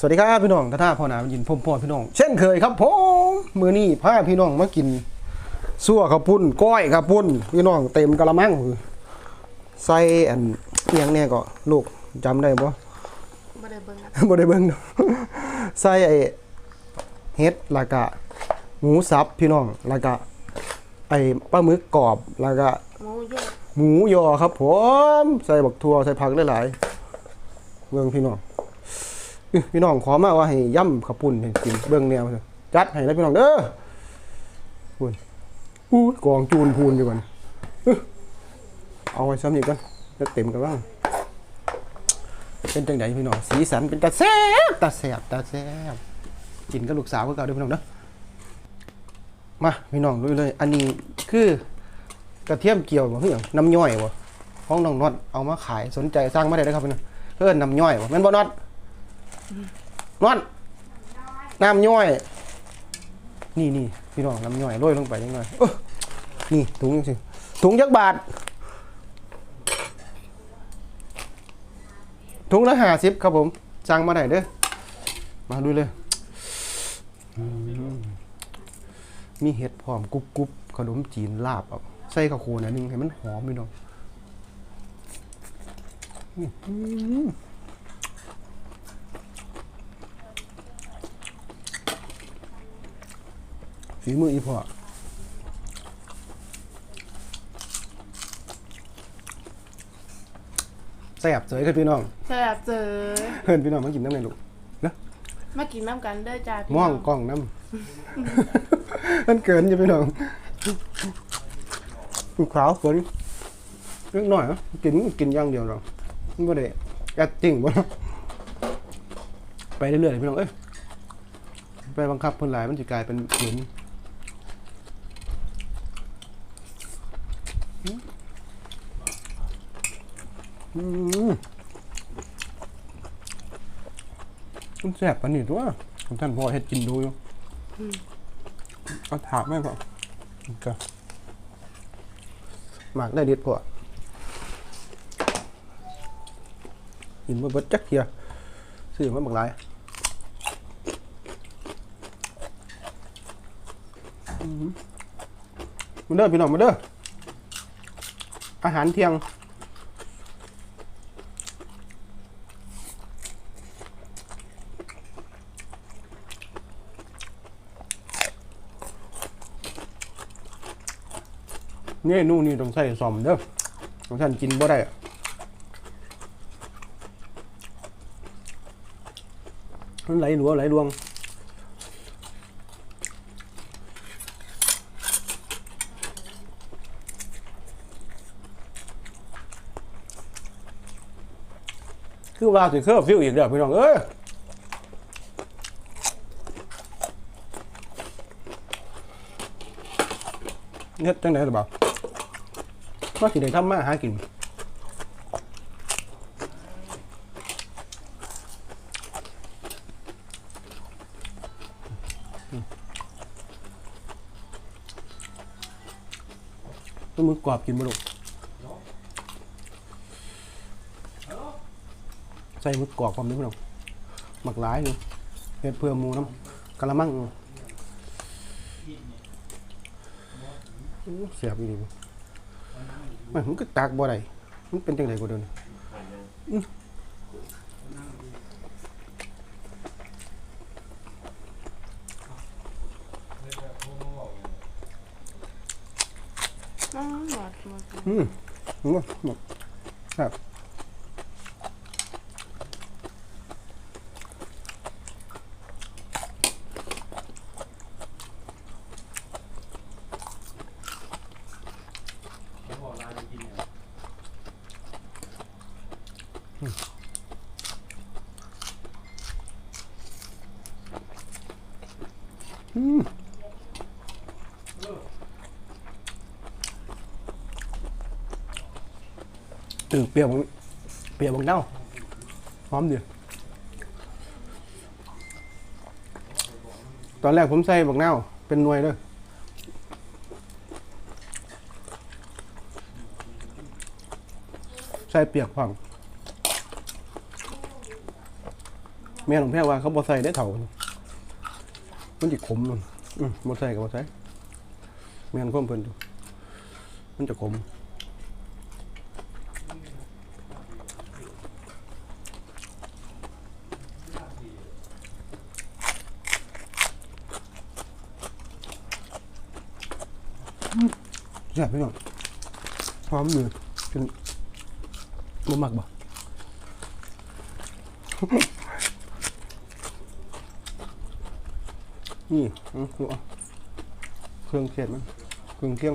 สวัสดีครับพี่น้องท่าท่าพ่อหนายินพ่อพ่อพี่น้อง เช่นเคยครับผมมือนี้พาพี่น้องมากินซั่วข้าวปุ้นก้อยข้าวปุ้น พี่น้องเต็มกะละมังใส่อันเอียงเนี่ยก็ลูกจำได้บ่บ่ได้เบิ่งนะบ่ได้เบิ่งเนาะใส่ไอ้เฮ็ดแล้วก็หมูสับพี่น้องแล้วก็ไอ้ปลาหมึกกรอบแล้วก็หมูเยอะหมูยอครับผมใส่บักทั่วใส่ผักหลายๆเบิ่งพี่น้องอื้อ พี่น้องขอมาว่าให้ย่ำข้าวปุ้นให้กินเบิ่งแนวเถอะจัดให้แล้วพี่น้องเด้อพูนอู้ยกองจูนพูนอยู่ก่อนเอาไว้ซ้ำอีกก่อนจะเต็มกันบ้างเป็นจังไดพี่น้องสีสันเป็นตาแซ่บตาแซ่บตาแซ่บกินกับลูกสาวก็เก่าด้อพี่น้องเด้อมาพี่น้องดูเลย อันนี้คือกระเทียมเกี่ยวบ่คือหยังน้ำย่อยบ่ของน้องน็อตเอามาขายสนใจสร้างมาได้เลยครับพี่น้องเพิ่อนน้ำย่อยบ่แม่นบ่น็อต นอตน้ำย่อย นี่นี่พี่น้องน้ำย่อยโรยลงไปจังหน่อยเอ้อนี่ถุงจังซี่ถุงจักบาท ถุงละ50ครับผมสั่งมาได้เด้อมาดูเลย มีเห็ดพร้อมกรุบกรุบขนมจีนลาบเอาใส่ข้าวโพดอันหนึงให้มันหอมพี่น้องอื้อหือ ฝีมืออีพ่อแซ่บเสยครับพี่น้องแซ่บเจอเพื่อนพี่น้องมากินน้ำในลูกมากินน้ำกันเด้อจ้าพี่ม่วงน้กล้องน้ำมันเกินอยู่พี่น้องลูกขาวฝนเล็กหน่อยนะกินกินอย่างเดียวหรอกมันบ่ได้แอดจริงบ่เนาะไปเรื่อยๆพี่น้องเอ้ยไปบังคับเพิ่นหลายมันจะกลายเป็นเหมื อนอืมมันแซ่บปานนี้ตัวผมท่านพ่อเฮ็ดกินดูอยู่เอาถามแม่ก่อนก็หมากได้เด็ดพ่อกินมาเบิดจักเทียซื้อมาบักหลายอืมมาเด้อพี่น้องมาเด้อ อาหารเที่ยงนี่นู่นนี่ต้องใส่ซอมเด้อของท่านกินบ่ได้มันไหลหลัวไหลดวง คือว่าสิเคอร์ฟิวอีกเด้อพี่น้องเอ้ยเฮ็ดจังได๋ล่ะบ่าวว่าสิได้ทำมาหากินต้มมือกรอบกินบ่ลูกใส่มือกรอบความนี้พี่น้องหมักหลายเลยเฮ็ดเพื่อหมูน้ำกะละมังอู้เสียบอีหลีบ่มันมันก็ตากบ่ได้มันเป็นจังได๋ก็เดินอื้ออืมหมดหมดอืมหมดหมดครับอืม từ เปรี้ยวเปรี้ยวบางเน่าหอมดีตอนแรกผมใส่บักเน่าเป็นหน่วยเลยใส่เปียกผังแม่ของแพ้ว่าเขาบ่ใส่ได้เถ่ามันจะขมมันอืมบ่ใส่ก็บ่ใส่แม่นความเพิ่นอยู่มันจะขม แซ่บพี่น้องพร้อมมือจนบ่มักบ่นี่อืมดูเอาเครื่องเทศมันเครื่องเคี่ยง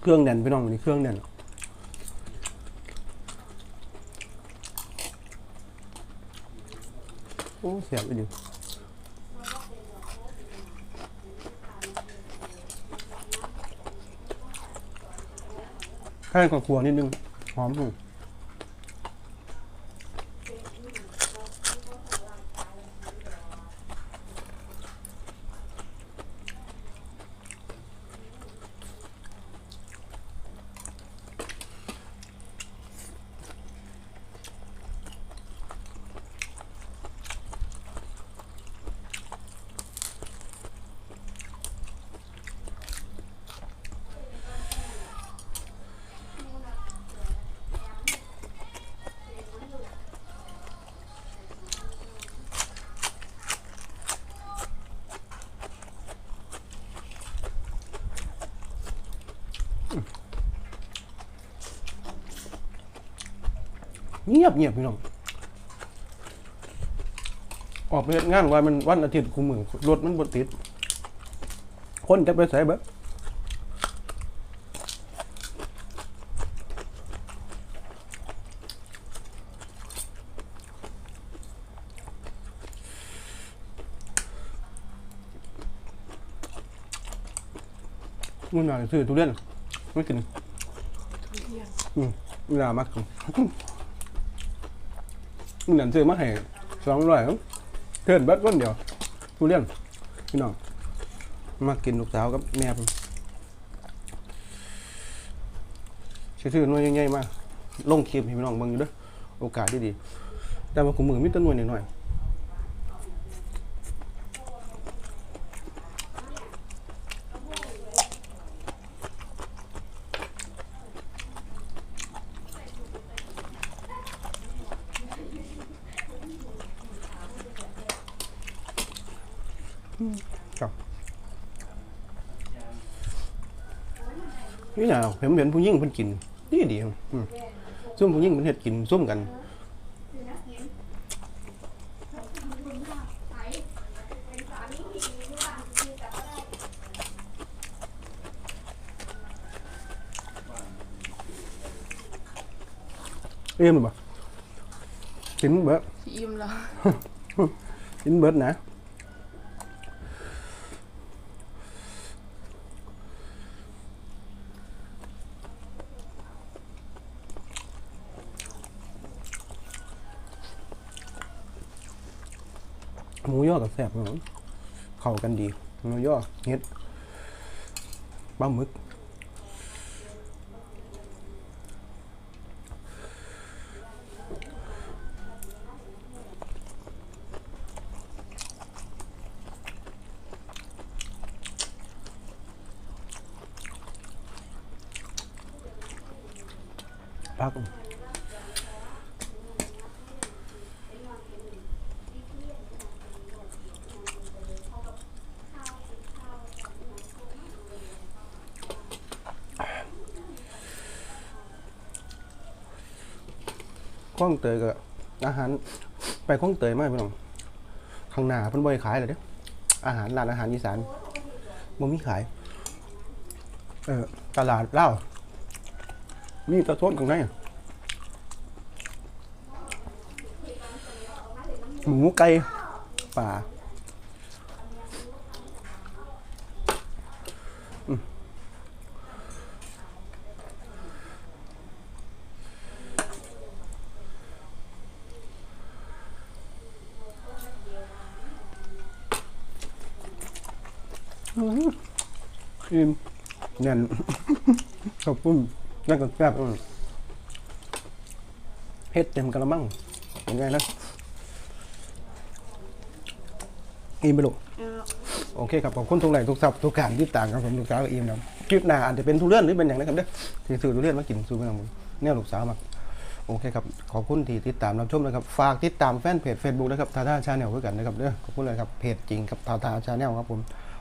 เครื่องแน่นพี่น้องวันนี้เครื่องแน่นโอ้ เสียบไปดิแค่ก่อนครัวนิดนึง หอมถูก เงียบเงียบพี่น้องออกไปเฮ็ดงานว่ามันวันอาทิตย์คุมือรถมันบดติด คนจะไปใส่เบิดมันน่าจะซื้อทุเรียนไม่กินทุเรียนอืมเวลามาก มันนั่นซื้อมาให้สองร้อยครับเทินเบิดวันเดียวผู้เลี้ยงพี่น้องมากินลูกสาวกับแม่ผมซื้อหน่วยใหญ่ๆมาลงคลิปให้พี่น้องเบิ่งอยู่เด้อโอกาสดีๆแต่ว่ากูมือมีแต้นหน่วยหน่อยๆ ครับนี่น่ะเห็นเห็นผู้หญิงเพิ่นกินดีดีๆอืมซุ่มผู้หญิงเพิ่นเฮ็ดกินซุ่มกันเอ็มหรือเปล่ากินเบิดสิอิ่มแล้วกินเบิดนะ หมูยอกับแซ่บเข้ากันดีหมูย่อเฮ็ดปลาหมึกพัก ข้องเตยกับอาหาร ไปข้องเตยมากพี่น้องข้างหน้าเพิ่นบ่อยขายเลยเด้ออาหารร้านอาหารอีสานบ่มีขาย เออตลาดเหล้ามีตะท้นข้างในหมูไก่ป่า อืมอิ่มเนี่ยขอบคุณนั่นก็แซ่บอืมเฮ็ดเต็มกระมังเป็นไงนะอิ่มไปลูกเอาโอเคครับขอบคุณทุกไหนทุกทับทุกการที่ต่างครับผมลูกสาวกับอิ่มนะคลิปหน้าอาจจะเป็นทุเรื่องหรือเป็นอย่างไรครับเด้อที่ซื้อทุเรียนมากินซื้อมาทำบุญแนวลูกสาวมาโอเคครับ ขอบคุณที่ติดตามรับชมนะครับ ฝากติดตามแฟนเพจ Facebook นะครับทาทาชาแนลเพื่อกันนะครับเด้อขอบคุณเลยครับเพจจริงกับทาทาชาแนลครับผม